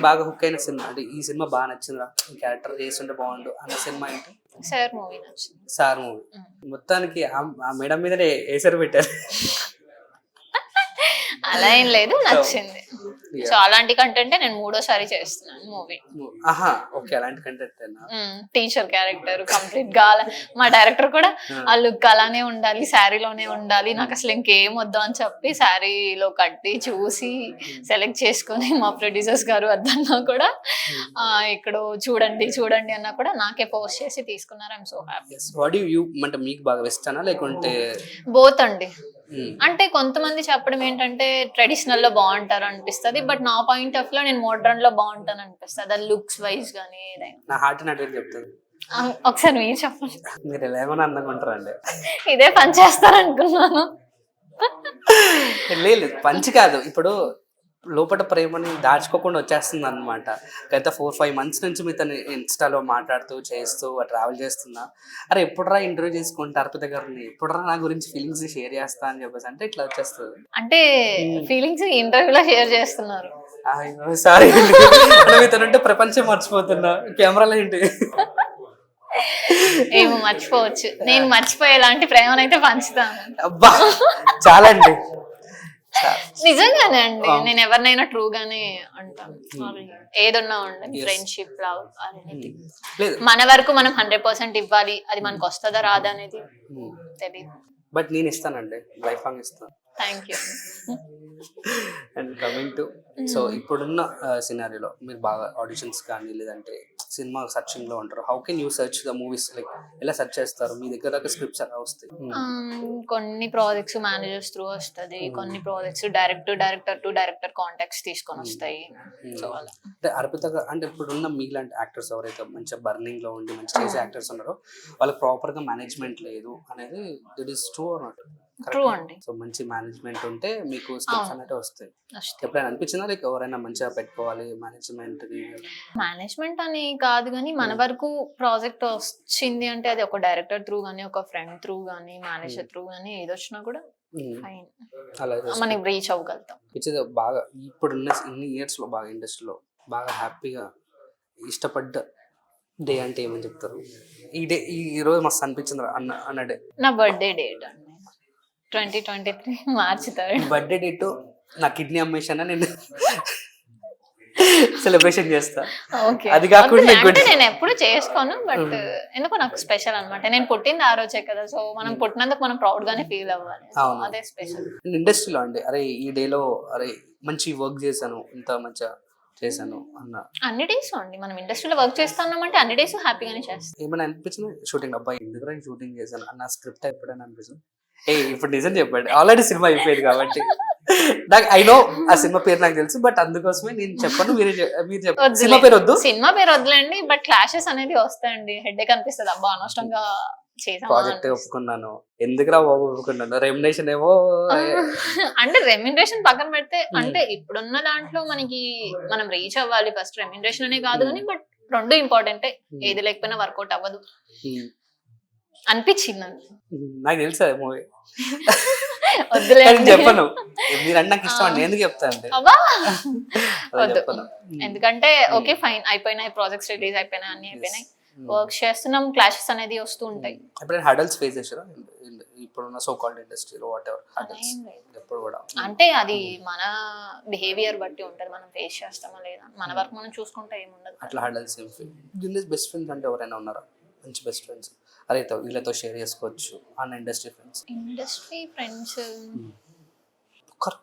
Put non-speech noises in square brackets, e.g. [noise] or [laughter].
బాగా హుక్ అయిన సినిమా అంటే ఈ సినిమా బాగా నచ్చిందిరా. ఈ క్యారెక్టర్ చేస్తుంటే బాగుండు అన్న సినిమా ఏంటి? సార్ మూవీ నచ్చింది. Sir movie. మొత్తానికి ఆ- మేడం మీదనే వేసరి పెట్టారు? అలా ఏం లేదు నచ్చింది. సో అలాంటి కంటెంటే నేను మూడోసారి చేస్తున్నాను మూవీ ఆహా ఓకే అలాంటి కంటెంట్ టీచర్ క్యారెక్టర్ కంప్లీట్గా మా డైరెక్టర్ కూడా ఆ. లుక్ అలానే ఉండాలి శారీలోనే ఉండాలి నాకు అసలు ఇంకేం వద్దు అని చెప్పి శారీలో కట్టి చూసి సెలెక్ట్ చేసుకొని మా ప్రొడ్యూసర్స్ గారు వద్దన్నా కూడా ఆ, ఇక్కడ చూడండి చూడండి అన్నా కూడా నాకే పోస్ట్ చేసి తీసుకున్నారు. I'm so happy what you అంటే మీకు బాగా వెస్టనా లేకుంటే బోత్ అండి. అంటే కొంతమంది చెప్పడం ఏంటంటే ట్రెడిషనల్లో బాగుంటారు అనిపిస్తుంది బట్ నా పాయింట్ ఆఫ్లో నేను మోడ్రన్లో బాగుంటాను అనిపిస్తుంది. అది లుక్స్ వైజ్ గానీ ఏదైనా. నా హార్ట్ అడిగి చెప్తుంది ఆ, ఒకసారి మీరు చెప్పండి. మీరు ఎలా ఏమైనా అందంగా ఉంటారండి. ఇదే పని చేస్తారనుకున్నాను. లేదు. పంచి కాదు. ఇప్పుడు లోపల ప్రేమని దాచుకోకుండా వచ్చేస్తుంది అనమాట గత ఫోర్ ఫైవ్ మంత్స్ నుంచి మీతో ఇన్స్టాలో మాట్లాడుతూ చేస్తూ ట్రావెల్ చేస్తున్నా. అరే ఎప్పుడురా ఇంటర్వ్యూ చేసుకుంటా అర్పిత గారిని ఎప్పుడురా నా గురించి ఫీలింగ్స్ షేర్ చేస్తా అని చెప్పేసి అంటే ఇట్లా వచ్చేస్తుంది. అంటే ఫీలింగ్స్ ఇంటర్వ్యూలో షేర్ చేస్తున్నారు. సారీ మీతో ఉంటే ప్రపంచం మర్చిపోతున్నా. కెమెరాలో ఏంటి? ఏమో మర్చిపోవచ్చు. నేను మర్చిపోయేలాంటి ప్రేమనైతే పంచుతాను. అబ్బా చాలా అండి చా- నిజంగానే అండి. నేను ఎవరినైనా ట్రూ గానే అంటాను ఏదన్నా ఉండండి. ఫ్రెండ్షిప్ లవ్ అనేది మన వరకు మనం హండ్రెడ్ పర్సెంట్ ఇవ్వాలి. అది మనకు వస్తుందా రాదా అనేది తెలియదు బట్ నేను ఇస్తానండి. లైఫ్ లాంగ్ ఇస్తాను thank you and coming to so ఇప్పుడున్న సినారీలో మీరు బాగా ఆడిషన్స్ కానీ లేదంటే సినిమా సర్చింగ్లో ఉంటారు. How can you search the movies like ఎలా సెర్చ్ చేస్తారు? మీ దగ్గర దాకా స్క్రిప్ట్స్ ఎలా వస్తాయి? కొన్ని ప్రాజెక్ట్స్ మేనేజర్స్ త్రూ వస్తది. కొన్ని projects direct director to director contacts తీసుకొని వస్తాయి. సో అలా. అంటే అర్పిత అంటే ఇప్పుడున్న మీలాంటి యాక్టర్స్ ఎవరైతే మంచిగా బర్నింగ్లో ఉండి మంచి చేసే యాక్టర్స్ ఉన్నారో వాళ్ళకి ప్రాపర్గా మేనేజ్మెంట్ లేదు అనేది దిట్ ఈస్ ట్రూ అన్నట్టు ట్రూ అండి. సో మంచి మేనేజ్మెంట్ ఉంటే మీకు స్క్రిప్ట్స్ అవును. అనేవి వస్తాయి. వస్తాయి. ఎప్పుడైనా అనిపించిందా? లైక్ ఎవరైనా మంచిగా పెట్టుకోవాలి మేనేజ్మెంట్ మేనేజ్మెంట్ అని కాదు కానీ మన వరకు ప్రాజెక్ట్ వచ్చింది అంటే అది ఒక డైరెక్టర్ త్రూ కానీ ఒక ఫ్రెండ్ త్రూ కానీ మేనేజర్ త్రూ కానీ ఏది వచ్చినా కూడా ఫైన్. అలా మనం రీచ్ అవ్వగలుగుతాం. ఇస్ బాగా ఇప్పుడున్న ఇన్ని ఇయర్స్లో బాగా ఇండస్ట్రీలో బాగా హ్యాపీగా ఇష్టపడ్డ డే అంటే ఏమని చెప్తారు? ఈ డే ఈ రోజు మస్తు అనిపించింది అన్న అన్న డే. నా బర్త్డే డేట్ అండి. Twenty twenty three March third birthday date నా కిడ్నీ అమ్మేశాన నేను [laughs] సెలబ్రేషన్ చేస్తా. ఓకే. అది కాకుండా అంటే నేను ఎప్పుడు చేసుకోను బట్ ఎందుకో నాకు స్పెషల్ అన్నమాట. నేను పుట్టింది ఆ రోజే కదా సో మనం పుట్టినందుకు మనం ప్రౌడ్ గానే ఫీల్ అవ్వాలి. అదే స్పెషల్. ఇండస్ట్రీలో అండి అరే ఈ డేలో అరే మంచి వర్క్ చేశాను ఇంత మంచిగా చేశాను అన్న. అన్ని డేస్ అండి మనం ఇండస్ట్రీలో వర్క్ చేస్తున్నామంటే అన్ని డేస్ హ్యాపీగానే చేస్తాం. ఏమైనా అనిపించింది? షూటింగ్ అబ్బాయి ఎందుకు షూటింగ్ చేశాను? అన్న స్క్రిప్ట్ ఎప్పుడైనా అనిపించింది ఏ ఇప్పుడు నిజం చెప్పండి. ఆల్రెడీ సినిమా అయిపోయింది కాబట్టి. నాకు ఐ నో [laughs] ఆ సినిమా పేరు నాకు తెలుసు బట్ అందుకోసమే నేను చెప్పను మీరే చెప్పండి. సినిమా పేరు వద్దు. సినిమా పేరు వదిలేండి బట్ క్లాషెస్ అనేది వస్తాయండి. హెడ్ అనిపిస్తుంది అబ్బా అనవసరంగా ప్రాజెక్ట్. ఒప్పుకున్నాను. ఎందుకురా బాబు ఒప్పుకున్నాను? రెమ్యునేషన్ ఏమో [laughs] అంటే రెమ్యునరేషన్ పక్కన పెడితే అంటే ఇప్పుడున్న దాంట్లో మనకి మనం రీచ్ అవ్వాలి ఫస్ట్ రెమ్యునరేషన్ అనే కాదు కానీ బట్ రెండు ఇంపార్టెంటే ఏది లేకపోయినా వర్కౌట్ అవ్వదు. అనిపించింది నాకు. నాకు తెలుసు మూవీ [laughs] వద్దులే నేను చెప్పను. మీరు అంటే నాకు ఇష్టం అండి. ఎందుకు చెప్తా అంటే? అబ్బా! అలా వద్దు. చెప్పను. ఎందుకంటే ఓకే ఫైన్. అయిపోయినాయి ప్రాజెక్ట్స్ రిలీజ్ అయిపోయినాయి అన్ని అయిపోయినాయి. వర్క్ చేస్తున్నాం క్లాషెస్ అనేది వస్తూ ఉంటాయి. ఎప్పుడైనా హడల్స్ ఫేస్ చేసారా ఇప్పుడున్న సో కాల్డ్ ఇండస్ట్రీలో వాట్ ఎవర్. ఎప్పుడు కూడా. అంటే అది మన బిహేవియర్ బట్టి ఉంటది. మనం ఫేస్ చేస్తామా లేదా? మన వరకు మనం చూసుకుంటే ఏముండదు అట్లా హడల్స్ దీనిలో బెస్ట్ ఫ్రెండ్స్ అంటే ఎవరైనా ఉన్నారా? మంచి బెస్ట్ ఫ్రెండ్స్ అరే వీళ్ళతో షేర్ చేసుకోవచ్చు. అన్న ఇండస్ట్రీ ఫ్రెండ్స్ ఇండస్ట్రీ ఫ్రెండ్స్ ఒక్కరు.